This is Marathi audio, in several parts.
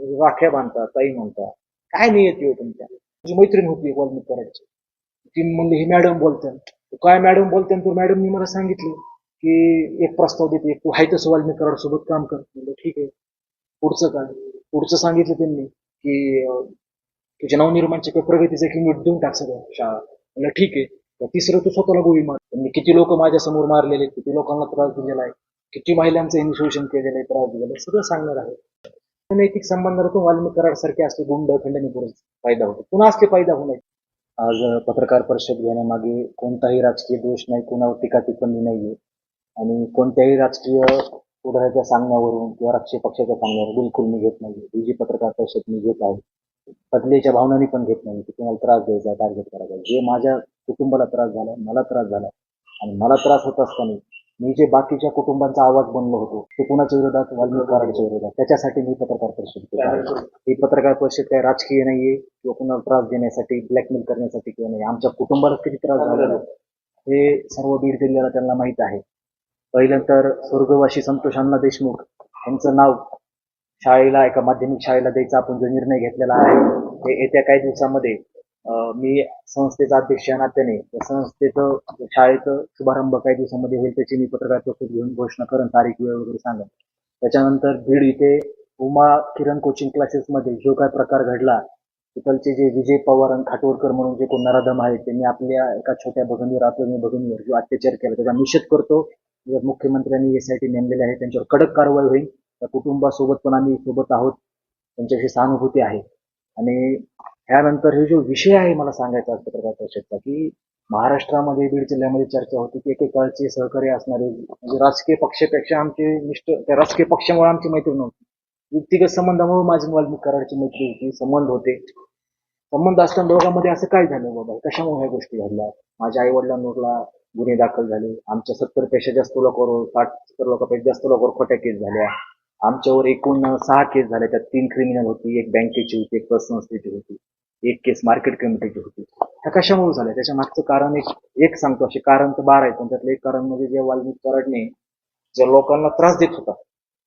राख्या बांधता ताई म्हणता. काय नियती हो तुमच्या. तुझी मैत्रीण होती एक करायची. ती म्हणली ही मॅडम बोलते काय मॅडम बोलते तर मॅडमनी मला सांगितलं की एक प्रस्ताव देते. तू हाय तसं वाल्मिक कराड सोबत काम कर. म्हणलं ठीक आहे. पुढचं काय? पुढचं सांगितलं त्यांनी की अं, तुझ्या नवनिर्माणचे काही प्रगतीचे एक देऊन टाक सगळं शाळा. म्हणलं ठीक आहे. तिसरं तू स्वतःला गोळी मार. त्यांनी किती लोक माझ्यासमोर मारलेले आहेत, किती लोकांना त्रास दिलेला आहे? किती महिलांचं इन्शुरेशन केलेलं आहे? त्रास दिलेला आहे? सगळं सांगणार आहे. नैतिक संबंधातून वाल्मिक कराडसारखे असले गुंड खंडणी पुढे फायदा होतो. पुन्हा असले फायदा नये? आज पत्रकार परिषद घेण्यामागे कोणताही राजकीय दोष नाही कोणावर टीका टिप्पणी नाहीये. आणि कोणत्याही राजकीय पुढाऱ्याच्या सांगण्यावरून किंवा राजकीय पक्षाच्या सांगण्यावर बिलकुल मी घेत नाही ही जी पत्रकार परिषद मी घेत आहे. बदलेच्या भावनांनी पण घेत नाही की तुम्हाला त्रास द्यायचा टार्गेट करायचा. जे माझ्या कुटुंबाला त्रास झाला मला त्रास झाला आणि मला त्रास होत असताना मी जे बाकीच्या कुटुंबांचा आवाज बनलो होतो ते कुणाच्या विरोधात? वाल्मिक कराडच्या विरोधात. त्याच्यासाठी मी पत्रकार परिषद. ही पत्रकार परिषद काय राजकीय नाहीये किंवा कुणाला त्रास देण्यासाठी ब्लॅकमेल करण्यासाठी किंवा नाही. आमच्या कुटुंबाला किती त्रास झालेला आहे, हे सर्व बीड जिल्ह्याला त्यांना माहीत आहे. पहिल्यांतर स्वर्गवासी संतोष अण्णा देशमुख यांचं नाव शाळेला एका माध्यमिक शाळेला द्यायचा आपण जो निर्णय घेतलेला आहे ते येत्या काही दिवसामध्ये मी संस्थेचा अध्यक्ष नात्याने त्या संस्थेचं शाळेचं शुभारंभ काही दिवसामध्ये होईल त्याची मी पत्रकार परिषद घेऊन घोषणा करेन तारीख वेळ वगैरे सांगेन. त्याच्यानंतर बीड इथे उमा किरण कोचिंग क्लासेसमध्ये जो काय प्रकार घडला तिथलचे जे विजय पवार आणि खाटोरकर म्हणून जे कोण नराधम आहेत त्यांनी आपल्या एका छोट्या भगिनीवर आपल्या भगिनीवर जो अत्याचार केला त्याचा निषेध करतो. मुख्यमंत्र्यांनी एस आय टी नेमलेले आहे त्यांच्यावर कडक कारवाई होईल. त्या कुटुंबासोबत पण आम्ही सोबत आहोत. त्यांच्याशी सहानुभूती आहे. आणि ह्यानंतर हे जो विषय आहे मला सांगायचा आज पत्रकार परिषदचा की महाराष्ट्रामध्ये बीड जिल्ह्यामध्ये चर्चा होती की एकेकाळचे सहकार्य असणारे म्हणजे राजकीय पक्षापेक्षा आमचे निष्ठ त्या राजकीय पक्षामुळे आमची मैत्री नव्हती. व्यक्तिगत संबंधामुळे माझी वाल्मिक कराडची मैत्री होती संबंध होते. संबंध असताना दोघांमध्ये असं काय झालं बाबा? कशामुळे ह्या गोष्टी घडल्या? माझ्या आई वडिलांवरला गुन्हे दाखल झाले. आमच्या सत्तरपेक्षा जास्त लोकांवर साठ सत्तर लोकांपेक्षा जास्त लोकांवर खोट्या केस झाल्या. आमच्यावर एकूण सहा केस झाल्या त्यात तीन क्रिमिनल होती एक बँकेची होती एक पतसंस्थेची होती. एक केस मार्केट कमिटीची होती. ह्या कशामुळे झाल्या? त्याच्या मागचं कारण एक एक सांगतो असे कारण तर बारा आहे पण त्यातलं एक कारण म्हणजे जे वाल्मिकी कराडने ज्या लोकांना त्रास देत होता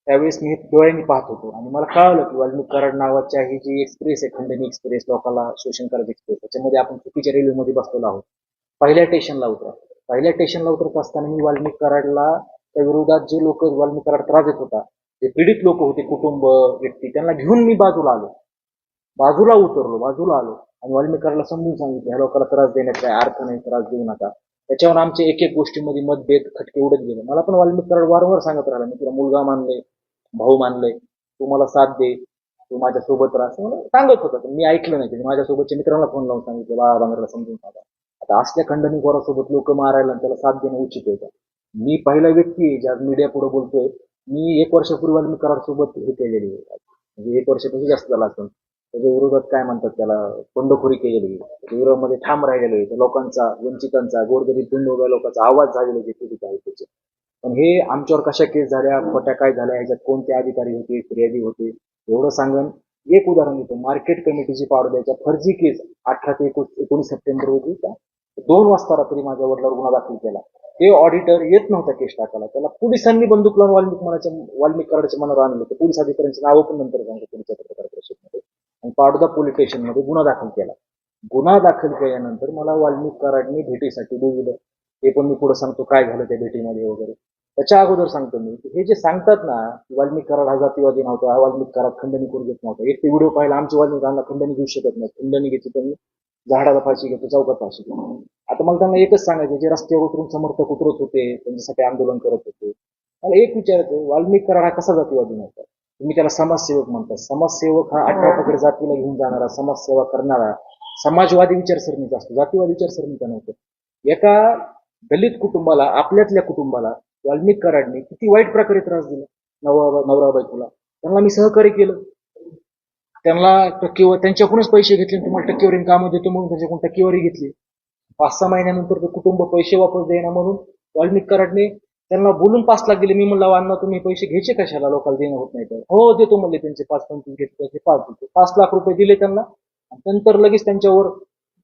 त्यावेळेस मी डोळ्यांनी पाहत होतो. आणि मला कळालं की वाल्मिकी कराड नावाच्या ही जी एक्सप्रेस आहे खंडणी एक्सप्रेस लोकांना शोषण करायची एक्सप्रेस त्याच्यामध्ये आपण चुकीच्या रेल्वेमध्ये बसलेलो आहोत. पहिल्या स्टेशनला उतरा. पहिल्या स्टेशनला उतरत असताना मी वाल्मिक कराडला त्या विरोधात जे लोक वाल्मिकी कराड त्रास देत होता जे पीडित लोक होते कुटुंब व्यक्ती त्यांना घेऊन मी बाजूला आलो. बाजूला उतरलो बाजूला आलो. आणि वाल्मिक समजून सांगितलं ह्या लोकांना त्रास देण्यात काय अर्थ नाही त्रास देऊ नका. त्याच्यावर आमचे एक एक गोष्टीमध्ये मतभेद खटके उडत गेले. मला पण वाल्मिक वारंवार सांगत राहिला मी तुला मुलगा मानले भाऊ मानले तू मला साथ दे तू माझ्यासोबत राहा. असं मला सांगत होता मी ऐकलं नाही. माझ्या सोबतच्या मित्रांना फोन लावून सांगितलं बाळा बांगरला समजून सांगा. आता असल्या खंडणी सोबत लोक मारायला आणि त्याला साथ देणं उचित आहे का? मी पहिला व्यक्ती आहे ज्या मीडिया पुढे बोलतोय. मी एक वर्षापूर्वी वाल्मिक सोबत हे केलेली आहे. म्हणजे एक वर्षापेक्षा जास्त झाला असं त्याच्या विरोधात काय म्हणतात त्याला? बंडखोरी केलेली. विरोधामध्ये ठाम राहिलेलो आहे लोकांचा वंचितांचा गोरगरीब दुर्गोग्या लोकांचा आवाज झालेला जे पीडित आहे त्याचे पण हे आमच्यावर कशा केस झाल्या खोट्या काय झाल्या ह्याच्यात कोणते अधिकारी होते फिर्यादी होते एवढं सांगन. एक उदाहरण देतो. मार्केट कमिटीची पावडरच्या फर्जी केस अठरा ते एकू- एकोणीस सप्टेंबर होती का? दोन वाजता रात्री माझ्या वडिलावर गुन्हा दाखल केला. ते ऑडिटर येत नव्हता केस टाकायला. त्याला पोलिसांनी बंदूक लावून वाल्मिक मनाच्या वाल्मिक कराडच्या मनावर आणलं. होतं पोलीस अधिकाऱ्यांची नावं पण नंतर सांगतो तुमच्या पत्रकार परिषदेमध्ये आणि पाडोदा पोलीस स्टेशनमध्ये गुन्हा दाखल केला. गुन्हा दाखल केल्यानंतर मला वाल्मिक कराडनी भेटीसाठी बोलवलं. ते पण मी पुढे सांगतो काय झालं त्या भेटीमध्ये वगैरे. त्याच्या अगोदर सांगतो मी की हे जे सांगतात ना वाल्मिक कराड हा जातीवादी नव्हता हा वाल्मिक कराड खंडणी करू देत नव्हता. एक ते व्हिडिओ पाहिला आमची वाल्मिकांना खंडणी घेऊ शकत नाही. खंडणी घेतली त्यांनी झाडाला फाशी घेतो चौकात फाशी घेतो. आता मला त्यांना एकच सांगायचं जे रस्त्यावर उतरून समर्थक उतरत होते त्यांच्यासाठी आंदोलन करत होते. मला एक विचारायचं वाल्मिक कराड हा कसा जातीवादी नव्हता? तुम्ही त्याला समाजसेवक म्हणता. समाजसेवक हा अठरा पकड जातीला घेऊन जाणारा समाजसेवा करणारा समाजवादी विचारसरणीचा असतो. जातीवादी विचारसरणीचा नव्हतं? एका दलित कुटुंबाला आपल्यातल्या कुटुंबाला वाल्मिक कराडने किती वाईट प्रकारे त्रास दिला. नवरा नवरा बायकोला त्यांना मी सहकार्य केलं. त्यांना टक्केवर त्यांच्याकडूनच पैसे घेतले तुम्हाला टक्केवारी कामं देतो म्हणून त्यांच्याकडून टक्केवारी घेतली. पाच सहा महिन्यानंतर ते कुटुंब पैसे वापस देईना म्हणून वाल्मिक कराडने त्यांना बोलून पाच लाख दिले मी म्हणलं अण्णा तुम्ही पैसे घ्यायचे कशाला? लोकांना देणं होत नाही तर. हो देतो म्हणले त्यांचे पाच पंचवीस घेतले पैसे पाच देतो. पाच लाख रुपये दिले त्यांना. आणि नंतर लगेच त्यांच्यावर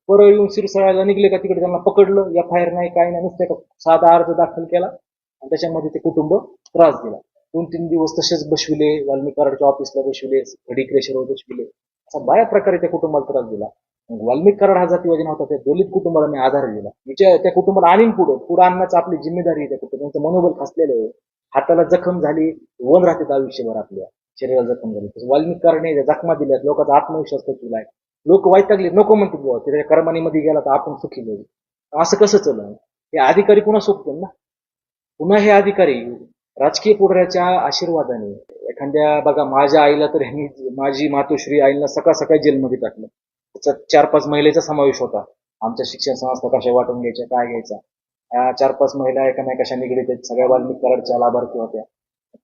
परळ येऊन सिरसळायला निघले का तिकडे त्यांना पकडलं. एफ आय आर नाही काय नाही नुसत्या साधा अर्ज दाखल केला. आणि त्याच्यामध्ये ते कुटुंब त्रास दिला. दोन तीन दिवस तसेच बसविले वाल्मिक कराडच्या ऑफिसला बसविले घडी क्रेशरवर बसविले. असा बऱ्या प्रकारे त्या कुटुंबाला त्रास दिला. वाल्मिक कराड हा जातीवादी नव्हता त्या दलित कुटुंबाला मी आधार दिला. विचार त्या कुटुंबाला आणीन पुढं. पुढं आणण्याचं आपली जिम्मेदारी आहे त्या कुटुंबाचं. मनोबल खासलेलं आहे. हाताला जखम झाली वन राहते आयुष्यभर आपल्या. शरीराला जखम झाली. तसं वाल्मिक कराडने जखमा दिल्यात लोकांचा आत्मविश्वास कचवलाय लोक वैतागले नको म्हणते बुवा त्याच्या कर्मानीमध्ये गेला तर आपण सुखी होईल असं कसं चलन? हे अधिकारी पुन्हा सोपतील ना? पुन्हा हे अधिकारी राजकीय पुढाऱ्याच्या आशीर्वादाने. एखाद्या बघा माझ्या आईला तर ह्यांनी माझी मातोश्री आईला सकाळ सकाळी जेलमध्ये टाकलं. त्याच्यात चार पाच महिलेचा समावेश होता. आमच्या शिक्षण संस्था कशा वाटून घ्यायच्या काय घ्यायचा? या चार पाच महिला एकामेकाशा निगडीत आहेत. सगळ्या वाल्मिक कराडच्या लाभार्थी होत्या.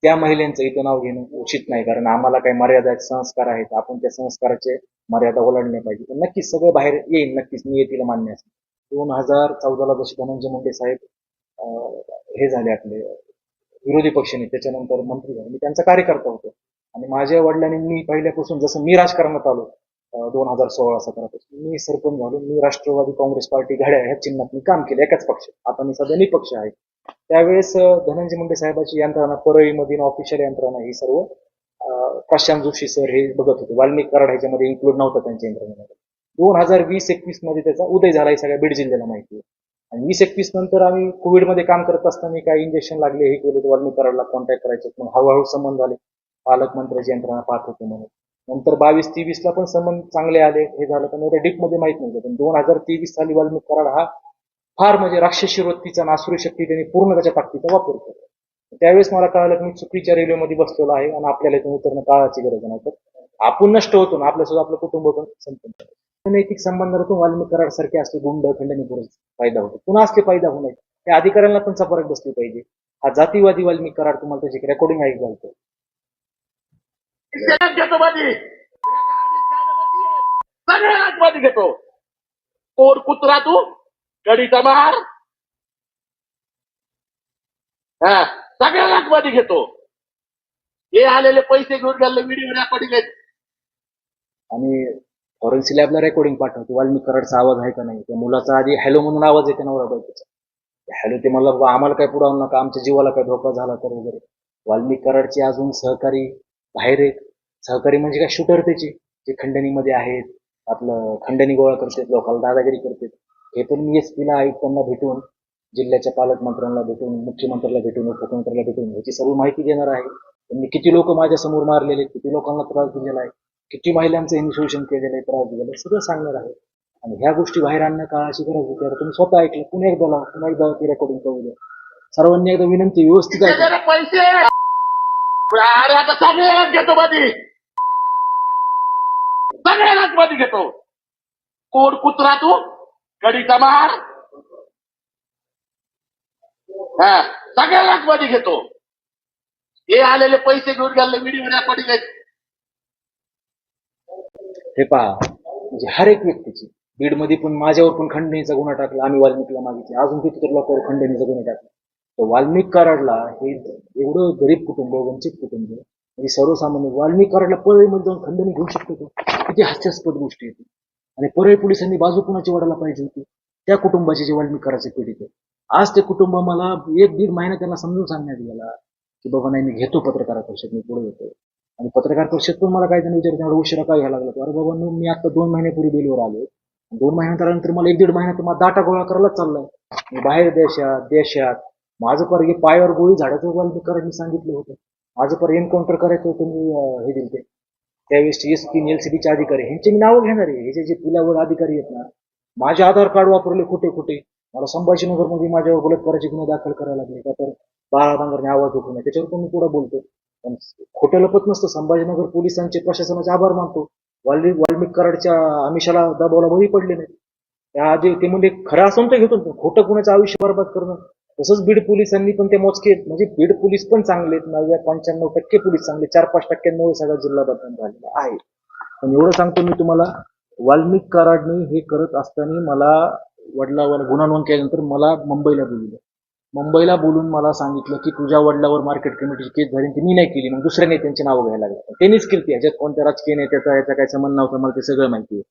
त्या महिलांचं इथं नाव घेणं उचित नाही कारण आम्हाला काही मर्यादा आहेत संस्कार आहेत. आपण त्या संस्काराचे मर्यादा ओलांडले पाहिजे नक्कीच सगळं बाहेर येईल नक्कीच नियतीला मान्य असेल. दोन हजार चौदाला जसे धनंजय मुंडे साहेब हे झाले आपले विरोधी पक्षाने त्याच्यानंतर मंत्री झाले. मी त्यांचा कार्यकर्ता होतो. आणि माझ्या वडिलांनी मी पहिल्यापासून जसं मी राजकारणात आलो दोन हजार सोळा सतरापासून मी सरपंच झालो. मी राष्ट्रवादी काँग्रेस पार्टी घड्या ह्या चिन्हात मी काम केलं. एकाच पक्ष. आता मी सध्या निपक्ष आहे. त्यावेळेस धनंजय मुंडे साहेबाची यंत्रणा परळीमधील ऑफिशियल यंत्रणा ही सर्व प्रशांत जोशी सर हे बघत होते. वाल्मिक कराड ह्याच्यामध्ये इन्क्लूड नव्हतं त्यांच्या यंत्रणेमध्ये. दोन हजार वीस एकवीसमध्ये त्याचा उदय झाला हे सगळ्या बीड जिल्ह्याला माहिती आहे. आणि वीस एकवीस नंतर आम्ही कोविडमध्ये काम करत असताना काय इंजेक्शन लागले हे केले वाल्मिक कराडला कॉन्टॅक्ट करायचे. मग हळूहळू संबंध झाले. पालकमंत्र्याची यंत्रणा पाहत होते म्हणून. नंतर बावीस तेवीसला पण संबंध चांगले आले. हे झालं पण एवढ्या डीपमध्ये माहीत नव्हतं. पण दोन हजार तेवीस साली वाल्मिक कराड हा फार म्हणजे राक्षसी वृत्तीचा नासुरी शक्ती त्यांनी पूर्ण त्याच्या ताकदीचा वापर केला. त्यावेळेस मला कळालं की मी चुकीच्या रेल्वेमध्ये बसलेलो आहे आणि आपल्याला इथून उतरणं काळाची गरज नाही. तर आपण नष्ट होतो ना आपल्यासोबत आपलं कुटुंब पण संपून नैतिक संबंधातून वाल्मिक कराड सारखे असले गुंड खंडणी फायदा होतो. पुन्हा असले फायदा होऊ नये. त्या अधिकाऱ्यांना पण फरक बसली पाहिजे. हा जातीवादी वाल्मिक कराड तुम्हाला त्याची रेकॉर्डिंग ऐक घालतो घेतो मध्ये सगळ्यात मध्ये घेतो. कोण कुत्रा तू? गडीचा मार. हा सगळ्यात मध्ये घेतो. हे आलेले पैसे घेऊन गेले व्हिडिओ रेकॉर्डिंग आहेत. आणि फॉरेन्सिक लॅबला रेकॉर्डिंग पाठवतो वाल्मिक कराडचा आवाज आहे का नाही? त्या मुलाचा आधी हॅलो म्हणून आवाज येते नवरा बायकोचा? हॅलो ते मला आम्हाला काय पुढावं नका. आमच्या जीवाला काय धोका झाला तर वगैरे. वाल्मिक कराडचे अजून सहकारी बाहेर आहेत सहकारी म्हणजे काय शूटर त्याचे जे खंडणीमध्ये आहेत आपलं खंडणी गोळा करतात लोकांना दादागिरी करतात. हे पण मी एस पीला आयुक्तांना भेटून जिल्ह्याच्या पालकमंत्र्यांना भेटून मुख्यमंत्र्याला भेटून उपमुख्यमंत्र्याला भेटून याची सर्व माहिती देणार आहे. त्यांनी किती लोक माझ्यासमोर मारलेले किती लोकांना त्रास दिलेला आहे किती महिलांचं इन्शुरेशन शोषण केलेलं आहे त्रास दिलेला आहे सगळं सांगणार आहे. आणि ह्या गोष्टी बाहेर आणणं काळाची गरज होती आता तुम्ही स्वतः ऐकलं पुन्हा एकदा लावा पुन्हा एकदा ती रेकॉर्डिंग करू द्या. सर्वांनी एकदा विनंती व्यवस्थित आहे अरे आता सगळ्यात घेतो मध्ये सगळ्यात मध्ये घेतो. कोण कुत्रा तू? कडीचा मार हा सगळ्यात मध्ये घेतो. हे आलेले पैसे घेऊन गेले व्हिडिओ रेकॉर्डिंग आहेत हे पहा म्हणजे हर एक व्यक्तीची. बीडमध्ये पण माझ्यावर पण खंडणीचा गुन्हा टाकला आम्ही वाल्मिकला मागितली. अजून कितीतरी लोकांवर खंडणीचा गुन्हा टाकला. वाल्मिक कराडला हे एवढं गरीब कुटुंब वंचित कुटुंब म्हणजे सर्वसामान्य वाल्मिक कराडला परळीमध्ये जाऊन खंडणी घेऊ शकतो तो किती हास्यास्पद गोष्टी येते आणि परळी पोलिसांनी बाजू कुणाची वाढायला पाहिजे होती? त्या कुटुंबाची जे वाल्मिक कराडचे पीडित आहे. आज ते कुटुंब मला एक दीड महिना त्यांना समजून सांगण्यात गेला की बाबा नाही मी घेतो पत्रकार परिषद मी पुढे येतो. आणि पत्रकार परिषद पण मला काही जण विचार एवढा उशिरा काय घ्यायला लागला अरे बाबा मी आता दोन महिन्यापूर्वी बेलवर आलो. दोन महिन्यानंतर मला एक दीड महिन्यात मला डाटा गोळा करायलाच चाललाय. मी बाहेर देशात देशात माझं पर हे पायावर गोळी झाडाचं उभारणी करायला सांगितलं होतं. माझं पर एन्काउंटर करायचं होतं मी हे हे दिलते त्यावेळेस एस पी एलसीबीचे अधिकारी ह्यांचे मी नावं घेणार आहे. हे जे जे पुलावर अधिकारी आहेत ना माझे आधार कार्ड वापरले कुठे कुठे मला संभाजीनगरमध्ये माझ्यावर बलात्काराचे गुन्हे दाखल करायला लागले. का तर बाळा बांगरने आवाज उठवणे त्याच्यावर पण मी पुढे बोलतो पण खोटं लपत नसतं. संभाजीनगर पोलिसांचे प्रशासनाचे आभार मानतो. वाल्मिक वाल्मिक कराडच्या आमिषाला दबावला बळी पडले नाही. त्याआधी ते म्हणजे खरं असून तर घेतो खोटं कुणाचं आयुष्य बरबाद करणं तसंच बीड पोलिसांनी पण ते मोजके म्हणजे बीड पोलीस पण चांगले आहेत. नव्या पंच्याण्णव टक्के पोलीस चांगले चार पाच टक्क्यांमुळे सगळा जिल्हा बदनाम झालेला आहे. पण एवढं सांगतो मी तुम्हाला वाल्मिक कराडने हे करत असताना मला वडिलावर गुन्हा नोंद केल्यानंतर मला मुंबईला बोलवलं. मुंबईला बोलून मला सांगितलं की तुझ्या वडिलावर मार्केट कमिटीची केस झाली ती मी नाही केली. मग दुसऱ्या नेत्यांची नावं घ्यायला लागली. त्यांनीच केली ह्याच्यात कोणत्या राजकीय नेत्याचा याचा काय संबंध नव्हता मला ते सगळं माहिती आहे.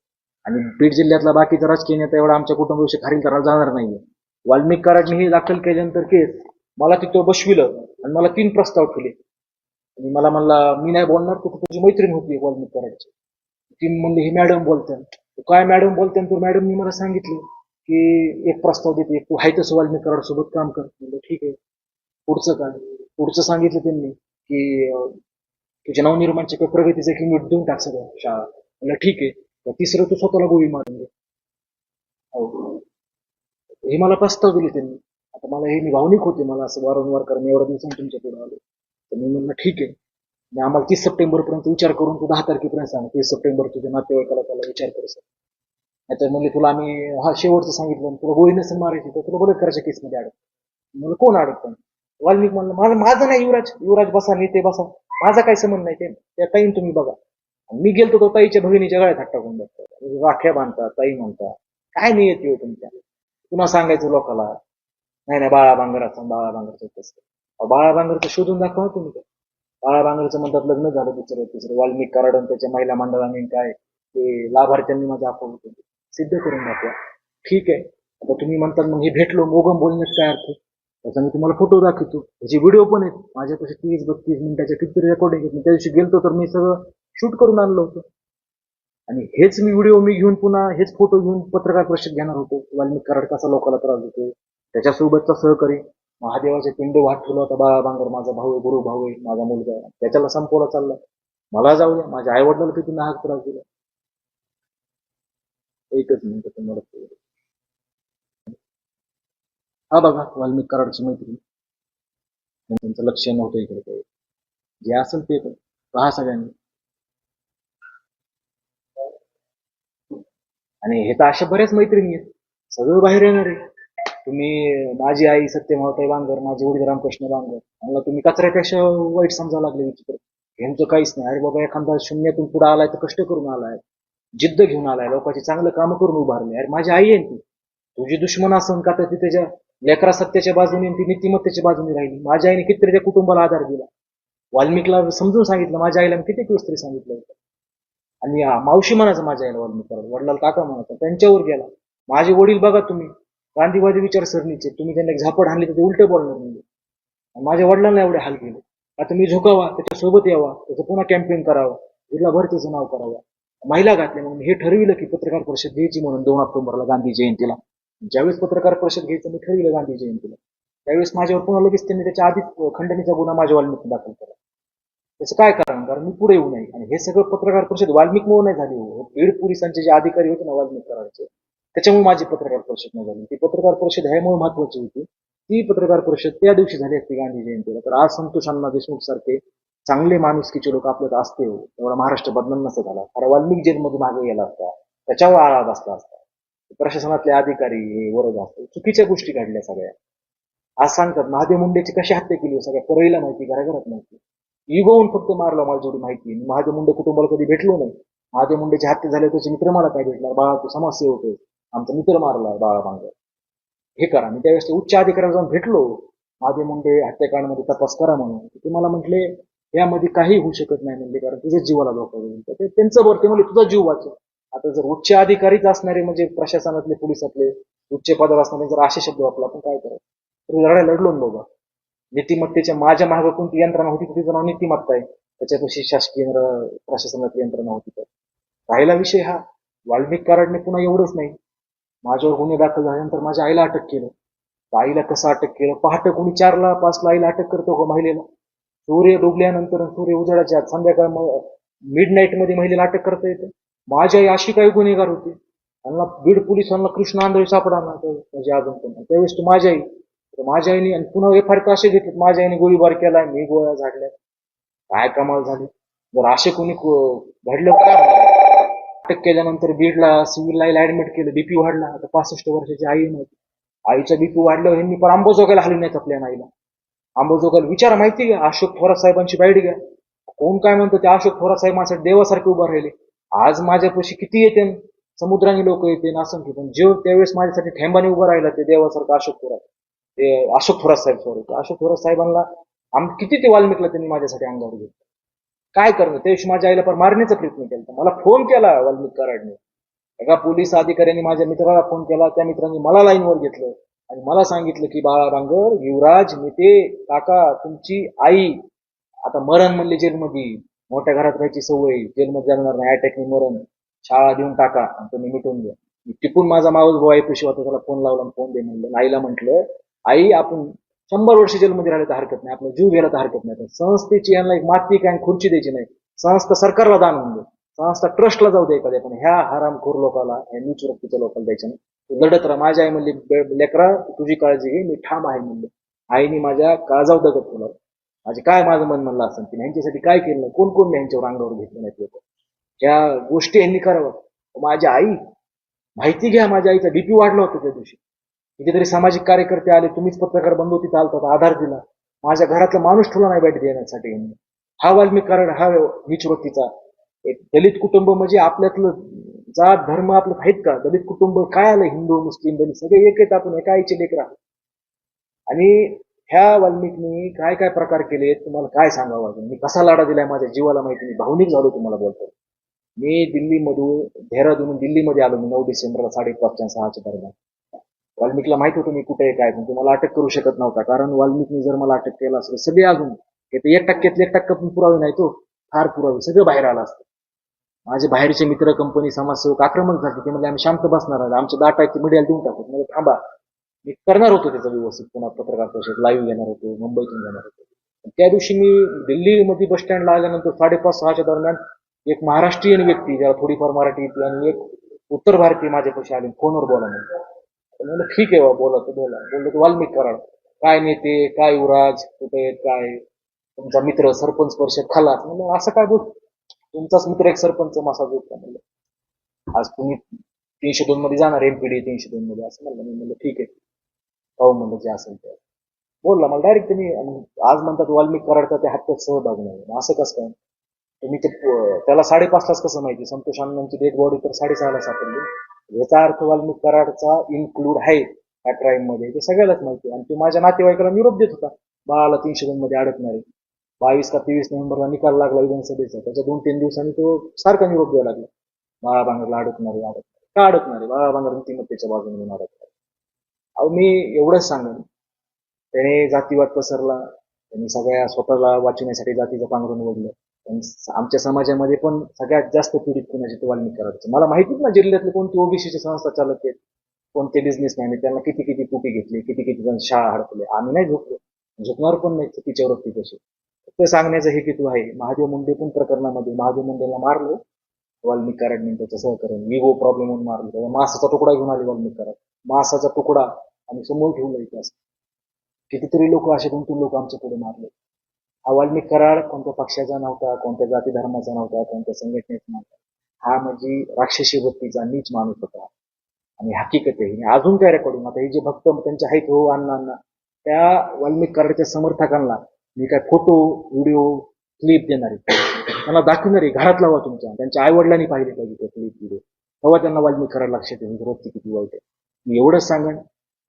आणि बीड जिल्ह्यातला बाकीचा राजकीय नेता एवढा आमच्या कुटुंबाविषयी खारील करायला जाणार नाहीये. वाल्मिक कराडने हे दाखल केल्यानंतर केस मला तिथं बसविलं आणि मला तीन प्रस्ताव ठेवले आणि मला म्हणला मी नाही बोलणार तू तुझी मैत्रीण होती वाल्मिक कराडची ती म्हणली ही मॅडम बोलते काय मॅडम बोलते तर मॅडमनी मला सांगितलं की एक प्रस्ताव देते तू आहे तसं वाल्मिक कराड सोबत काम कर. म्हणलं ठीक आहे. पुढचं काय? पुढचं सांगितलं त्यांनी की अं, तुझ्या नवनिर्माणचे किंवा प्रगतीचे एक युनिट देऊन टाक सगळं शाळा. म्हणलं ठीक आहे. तिसरं तू स्वतःला गोळी मारून दे हे मला प्रस्ताव दिले त्यांनी. आता मला हे मी भावनिक होते मला असं वारंवार कारण एवढ्या दिवसांनी तुमच्यापुढे आलो. तर मी म्हणलं ठीक आहे. आणि आम्हाला तीस सप्टेंबर पर्यंत विचार करून तू दहा तारखेपर्यंत सांग. तीस सप्टेंबर तुझ्या नातेवाईकाला त्याला विचार कर सर नाहीतर म्हणजे तुला आम्ही हा शेवटचं सांगितलं तुला गोळी नसेल मारायची तर तुला बलात्काराच्या केसमध्ये अडक. म्हणलं कोण अडकतं वाल्मिक म्हणलं माझं माझं नाही युवराज. युवराज बसा नेते बसा. माझा काही संबंध नाही ते त्या ताईन तुम्ही बघा. आणि मी गेलतो तो ताईच्या भगिनीच्या गळ्यात हात टाकून बघतो. राख्या बांधता ताई म्हणता काय नाही येते हो तुमच्या? पुन्हा सांगायचं लोकाला नाही नाही बाळा बांगराचं बाळा बांगरचं तसं बाळा बांगरचं शोधून दाखवा तुम्ही काय बाळा बांगरचं म्हणतात लग्न झालं दुसरं तिसरं वाल्मिक कराड आणि त्याच्या महिला मंडळाने काय ते लाभार्थ्यांनी माझ्या अकाउंट सिद्ध करून दाखवा. ठीक आहे. आता तुम्ही म्हणतात मग हे भेटलो मोगम बोलण्यात काय अर्थ त्याचा मी तुम्हाला फोटो दाखवतो. त्याचे व्हिडिओ पण आहेत. माझ्यापाशी तीस बत्तीस मिनिटाच्या किती रेकॉर्डिंग आहेत. मी त्या दिवशी गेलतो तर मी सगळं शूट करून आणलं होतं. आणि हेच मी व्हिडिओ मी घेऊन पुन्हा हेच फोटो घेऊन पत्रकार परिषद घेणार होतो. वाल्मिक कराड कसा लोकांना त्रास देतो त्याच्यासोबतचा सहकारी महादेवाचे पिंड वाट ठेवला होता. बाळा बांगर माझा भाऊ आहे गुरु भाऊ आहे माझा मुलगा आहे. त्याच्याला संपवला चालला. मला जाऊ द्या. माझ्या आई वडिलांना किती नाहक त्रास दिला. एकच मिनिट तुम्हाला हा बघा वाल्मिक कराडची मैत्रीण. त्यांचं लक्ष नव्हतं इकडे काही. जे असेल ते पण पहा सगळ्यांनी. आणि हे तर अशा बऱ्याच मैत्रिणी आहेत. सगळं बाहेर येणार आहे. तुम्ही माझी आई सत्यमावताई बांगर माझे वडील रामकृष्ण बांगर मला तुम्ही कचऱ्यापेक्षा वाईट समजावं लागले विचित्र यांचं काहीच नाही. अरे बाबा एखादा शून्यातून पुढे आलाय तर कष्ट करून आलाय. जिद्द घेऊन आलाय. लोकांची चांगलं काम करून उभारले. अरे माझी आई आहे ती. तुझी दुश्मन असन का तर ती त्याच्या लेकरा सत्याच्या बाजूने ती नीतिमत्तेच्या बाजूने राहिली. माझ्या आईने कितीतरी त्या कुटुंबाला आधार दिला. वाल्मिकला समजून सांगितलं. माझ्या आईला मी किती दिवस तरी सांगितलं होतं. आणि मावशी म्हणायचं माझ्या आईला मी कराड वडिलाला काका म्हणायचं त्यांच्यावर गेला. माझे वडील बघा तुम्ही गांधीवादी विचारसरणीचे तुम्ही त्यांना एक झापड आणली तर ते उलट बोलणार म्हणजे माझ्या वडिलांना एवढे हाल केले. आता मी झोकावा त्याच्या सोबत यावा त्याचं पुन्हा कॅम्पेन करावं जिल्हा भरतीचं नाव करावं. महिला घातले म्हणून हे ठरविलं की पत्रकार परिषद घ्यायची म्हणून दोन ऑक्टोबरला गांधी जयंतीला. ज्यावेळेस पत्रकार परिषद घ्यायचं मी ठरविलं गांधी जयंतीला. त्यावेळेस माझ्यावर पुन्हा लगेच त्यांनी त्याच्या आधीच खंडणीचा गुन्हा माझ्या वाल्मिक दाखल केला. त्याचं काय कारण? कारण मी पुढे येऊ नये. आणि हे सगळं पत्रकार परिषद वाल्मिक मुळे नाही झाली हो. बीड पोलिसांचे जे अधिकारी होते ना वाल्मिक कराडचे त्याच्यामुळे माझी पत्रकार परिषद नाही झाली. ती पत्रकार परिषद ह्यामुळे महत्वाची होती. ती पत्रकार परिषद त्या दिवशी झाली असती गांधी जयंतीला. तर आज संतोष अण्णा देशमुख सारखे चांगले माणुसकीचे लोक आपल्यात असते हो. एवढा महाराष्ट्र बदनाम नसं झाला. अरे वाल्मिक जेलमध्ये मागे गेला असता. त्याच्यावर आळा बसला असता. प्रशासनातले अधिकारी हे वरद असते. चुकीच्या गोष्टी घडल्या सगळ्या. आज सांगतात महादेव मुंडेची कशी हत्या केली हो सगळ्या? परळीला माहिती घराघरात माहिती. इगोवून फक्त मारला मला जेवढी माहिती आहे. मी महादेव मुंडे कुटुंबाला कधी भेटलो नाही. महादेव मुंडेची हत्या झाले त्याचे मित्र मला काय भेटला बाळा तू समाजसेवक आहे आमचा मित्र मारला बाळा मांग हे करा. मी त्यावेळेस उच्च अधिकाऱ्याला जाऊन भेटलो. महादेव मुंडे हत्याकांडमध्ये तपास करा म्हणून. ते मला म्हटले यामध्ये काही होऊ शकत नाही. म्हणजे कारण तुझ्याच जीवाला धोका होईल ते त्यांचं बरं ते म्हणजे तुझा जीव वाचव. आता जर उच्च अधिकारीच असणारे म्हणजे प्रशासनातले पोलिसातले उच्च पदावर असणारे जर असे शब्द वापरला आपण काय करायचं? तर लढाई लढलो ना बाबा. नीतिमत्तेच्या माझ्या मागे कोणती यंत्रणा होती तर तिचं नाव नीतिमत्ता आहे. त्याच्यापाशी शासकीय प्रशासनाची यंत्रणा होती तर राहिला विषय हा. वाल्मिक कराडने पुन्हा एवढंच नाही. माझ्यावर गुन्हे दाखल झाल्यानंतर माझ्या आईला अटक केलं. तर आईला कसं अटक केलं? पहाटे कोणी चारला पाचला आईला अटक करतो का महिलेला? सूर्य डुबल्यानंतर सूर्य उजाडाच्या संध्याकाळ मिड नाईटमध्ये महिलेला अटक करता येतं. माझी आई अशी काही गुन्हेगार होती. त्यांना बीड पोलिसांना कृष्ण आंधळी सापडा ना म्हणजे अजून पण त्यावेळेस तू माझी आई तर माझ्या आईने आणि पुन्हा एफ आय असे घेतले माझ्या आईने गोळीबार केलाय मी गोळ्या झाडल्या. काय कमाल झाली. जर असे कोणी घडलं काय अटक केल्यानंतर बीडला सिव्हिलला ऍडमिट केलं बीपी वाढला. आता पासष्ट वर्षाची आई नव्हती आईचा बीपी वाढल्यावर यांनी पण अंबाजोगायला नाहीत आपल्या आईला आंबोजोगायला विचार माहिती का? अशोक थोरात साहेबांची बाईट घ्या. कोण काय म्हणतो ते अशोक थोरात साहेब माझ्या देवासारखे उभा राहिले. आज माझ्यापाशी किती येते? समुद्राने लोक येते असंख्य पण जेव त्यावेळेस माझ्यासाठी ठेंबाने उभा राहिला ते देवासारखं अशोक थोरात. ते अशोक थोरात साहेब सॉरी अशोक थोरात साहेबांना आम किती ते वाल्मिकला त्यांनी माझ्यासाठी अंगावर घेतलं. काय करणं? त्याविषयी माझ्या आईला पण मारण्याचा प्रयत्न केला. मला फोन केला वाल्मिक कराडने. एका पोलीस अधिकाऱ्यांनी माझ्या मित्राला फोन केला. त्या मित्रांनी मला लाईनवर घेतलं आणि मला सांगितलं की बाळा बांगर युवराज नेते काका तुमची आई आता मरण म्हणले जेलमध्ये. मोठ्या घरात राहायची सवय. जेलमध्ये जाणार नाही. अटॅकने मरण. शाळा देऊन टाका आणि तुम्ही मिटून घ्या. मी टिपून माझा मावस भाऊ ऐकूशी होता त्याला फोन लावला फोन दे म्हणलं. आईला म्हटलं आई आपण शंभर वर्ष जेलमध्ये राहिले तर हरकत नाही. आपला जीव घ्यायला तर हरकत नाही. संस्थेची यांना एक माती काय खुर्ची द्यायची नाही. संस्था सरकारला दान होऊन दे संस्था ट्रस्टला जाऊ दे एखाद्या पण. ह्या हरामखोर लोकाला ह्या नीच व्यक्तीच्या लोकांना द्यायचं नाही. तू लढत राहा. माझ्या आई म्हणली लेकरा तुझी काळजी घे. मी ठाम आहे म्हणलं. आईने माझ्या काळजाव दगत ठेवला. माझे काय माझं मन म्हणलं असं? की ह्यांच्यासाठी काय केलं नाही? कोण कोण यांच्यावर अंगावर घेतलं नाहीत लोक? ह्या गोष्टी यांनी करावं माझी आई माहिती घ्या माझ्या आईचा डीपी वाढला होता त्या दिवशी. कितीतरी सामाजिक कार्यकर्ते आले तुम्हीच पत्रकार बंधू तिथं आलतात आधार दिला. माझ्या घरातला माणूस ठेवला नाही भेट देण्यासाठी हा वाल्मिक कारण हा नीच वृत्तीचा एक दलित कुटुंब म्हणजे आपल्यातलं जात धर्म आपलं आहेत का? दलित कुटुंब काय आलं? हिंदू मुस्लिम दलित सगळे एक आहेत आपण एका आईचे लेकर आहोत. आणि ह्या वाल्मिकनी काय काय प्रकार केले तुम्हाला काय सांगावं अजून? मी कसा लाडा दिलाय माझ्या जीवाला माहिती मी भावनिक झालो तुम्हाला बोलतो. मी दिल्लीमधून देहरादून दिल्लीमध्ये आलो मी नऊ डिसेंबरला साडेपाचच्या सहाच्या दरम्यान. वाल्मिकला माहीत होतं मी कुठे आहे काय पण मला अटक करू शकत नव्हता. कारण वाल्मिकने जर मला अटक केला असलं सगळे अजून एक टक्क्यातले एक टक्का पण पुरावे नाही तो फार पुरावे सगळं बाहेर आलं असतं. माझे बाहेरचे मित्र कंपनी समाजसेवक आक्रमक झाले ते म्हणजे आम्ही शांत बसणार आहोत आमच्या डाटा आहेत ते मीडियाला देऊन टाकत म्हणजे थांबा मी करणार होतो त्याचा व्यवस्थित पुन्हा पत्रकार परिषद लाईव्ह घेणार होतो मुंबईतून घेणार होतो. त्या दिवशी मी दिल्लीमध्ये बस स्टँडला आल्यानंतर साडेपाच सहाच्या दरम्यान एक महाराष्ट्रीयन व्यक्ती ज्याला थोडीफार मराठी येते आणि एक उत्तर भारतीय माझ्यापाशी आले फोनवर बोला म्हणून. म्हणलं ठीक आहे बाबा बोला तू बोला बोललो तू वाल्मिक कराड काय नेते काय युवराज कुठे काय तुमचा मित्र सरपंच परिषद खलास. म्हणलं असं काय बोल तुमचाच मित्र एक सरपंच मासा का म्हणलं आज तुम्ही तीनशे दोन मध्ये जाणार एमपीडी तीनशे दोन मध्ये. असं म्हणलं मी म्हणलं ठीक आहे. पाहू म्हणलं जे असेल ते. बोलला मला डायरेक्ट त्यांनी आज म्हणतात वाल्मिक कराडचा त्या हत्यात सहभाग नाही. असं कसं काय? तुम्ही ते त्याला साडेपाच तास कसं माहिती? संतोष अण्णांची डेड बॉडी तर साडेसहाला सापडली. याचा अर्थ वाल्मिक कराडचा इन्क्लूड आहे या क्राईममध्ये. ते सगळ्यालाच माहिती आणि तो माझ्या नातेवाईकाला निरोप देत होता. बाळाला तीनशे दोन मध्ये अडकणार. आहे बावीस का तेवीस नोव्हेंबरला निकाल लागला विधानसभेचा. त्याच्या दोन तीन दिवसांनी तो सारखा निरोप द्यायला लागला. बाळा बांगरला अडकणार आहे अडकणार. का अडकणार? आहे बाळा बांगर नीतिमत्तेच्या बाजूने म्हणून अडकणार. अहो मी एवढंच सांगेन. त्याने जातीवाद पसरला. त्यांनी सगळ्या स्वतःला वाचवण्यासाठी जातीचं पांघरून उघडलं आमच्या समाजामध्ये पण सगळ्यात जास्त पीडित कोणाचे तो वाल्मिक कराडचे. मला माहितीच ना जिल्ह्यातले कोणते ओबीसीचे संस्था चालक आहेत कोणते बिझनेसमॅन त्यांना किती किती कुटी घेतली किती किती जण शाळा हडपले. आम्ही नाही झोपलो. झोपणार पण नाही चुकीच्या वृत्ती कशी? फक्त सांगण्याचं हे किती आहे. महादेव मुंडे पण प्रकरणामध्ये महादेव मुंडेला मारलं. वाल्मिक कराडने त्याच्या सहकार्याने विगो प्रॉब्लेम म्हणून मारलं. त्याला मासाचा तुकडा घेऊन आले वाल्मिक कराड. मासाचा तुकडा आणि समोर ठेवला इतिहास. कितीतरी लोक असे दोन तीन लोक आमच्या पुढे मारले. हा मी कराड कोणत्या पक्षाचा नव्हता कोणत्या जाती धर्माचा नव्हता कोणत्या संघटनेचा नव्हता. हा म्हणजे राक्षसी वृत्तीचा नीच माणूस होता. आणि हकीकत आहे आणि अजून काय रेकॉर्डिंग आता हे जे भक्त त्यांचे आहेत हो अण्णा अण्णा त्या वाल्मिक कराडच्या समर्थकांना मी काय फोटो व्हिडिओ क्लिप देणार आहे. त्यांना दाखवणार आहे घरात लावा तुमच्या. त्यांच्या आईवडिलांनी पाहिले पाहिजे त्या क्लिप व्हिडिओ. तेव्हा त्यांना वाल्मिक कराड लक्षात येईल रोजची किती वाईट आहे. मी एवढंच सांगेन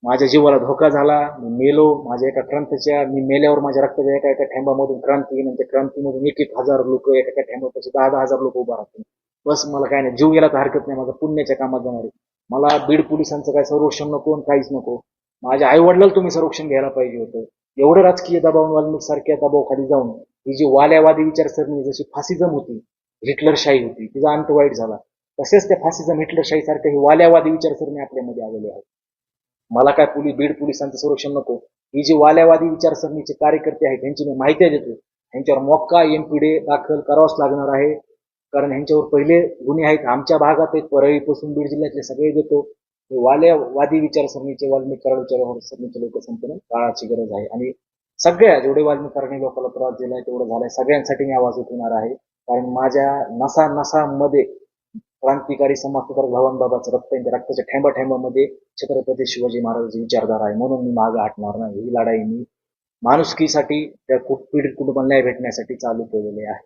माझ्या जीवाला धोका झाला मी मेलो माझ्या एका क्रांतीच्या मी मेल्यावर माझ्या रक्ताच्या एका एका ठेंबामधून क्रांती नंतर क्रांतीमधून एक एक हजार लोक एका एका ठेंबापाशी दहा दहा हजार लोक उभा राहतील. बस मला काय नाही जीव गेला तर हरकत नाही माझा पुण्याच्या कामात जाणार. आहे मला बीड पोलिसांचं काय संरक्षण नको आणि काहीच नको. माझ्या आईवडिलाला तुम्ही संरक्षण घ्यायला पाहिजे होतं. एवढं राजकीय दबाव वाल्मिक सारख्या दबावाखाली जाऊन ही जी वाल्यावादी विचारसरणी जशी फासिझम होती हिटलरशाही होती तिचा अंत वाईट झाला. तसेच त्या फासिझम हिटलरशाही सारख्या ही वाल्यावादी विचारसरणी आपल्यामध्ये आलेली आहे मला काय पोलीस बीड पोलिसांचं संरक्षण नको? ही जी वाल्यावादी विचारसरणीचे कार्यकर्ते आहेत त्यांची मी माहिती देतो. यांच्यावर मोक्का एमपीडे दाखल करावाच लागणार आहे. कारण ह्यांच्यावर पहिले गुन्हे आहेत आमच्या भागात आहेत परळीपासून बीड जिल्ह्यातले सगळे देतो. हे वाल्यावादी विचारसरणीचे वाल्मिक कराड विचारसरणीचे लोक संपन्न काळाची गरज आहे. आणि सगळ्या जेवढे वाल्मिकरणी लोकांना त्रास दिलाय तेवढं झालाय. सगळ्यांसाठी मी आवाज उठवणार आहे. कारण माझ्या नसा नसामध्ये क्रांतिकारी समाजसुधारक सुधारक भवानबाबाचं रक्त आहे. रक्ताच्या ठेंबा ठेंबामध्ये छत्रपती शिवाजी महाराजांची विचारधारा आहे. म्हणून मी मागे हटणार नाही. ही लढाई मी माणुसकीसाठी त्या खूप पीडित कुटुंबांना न्याय भेटण्यासाठी चालू केलेली आहे.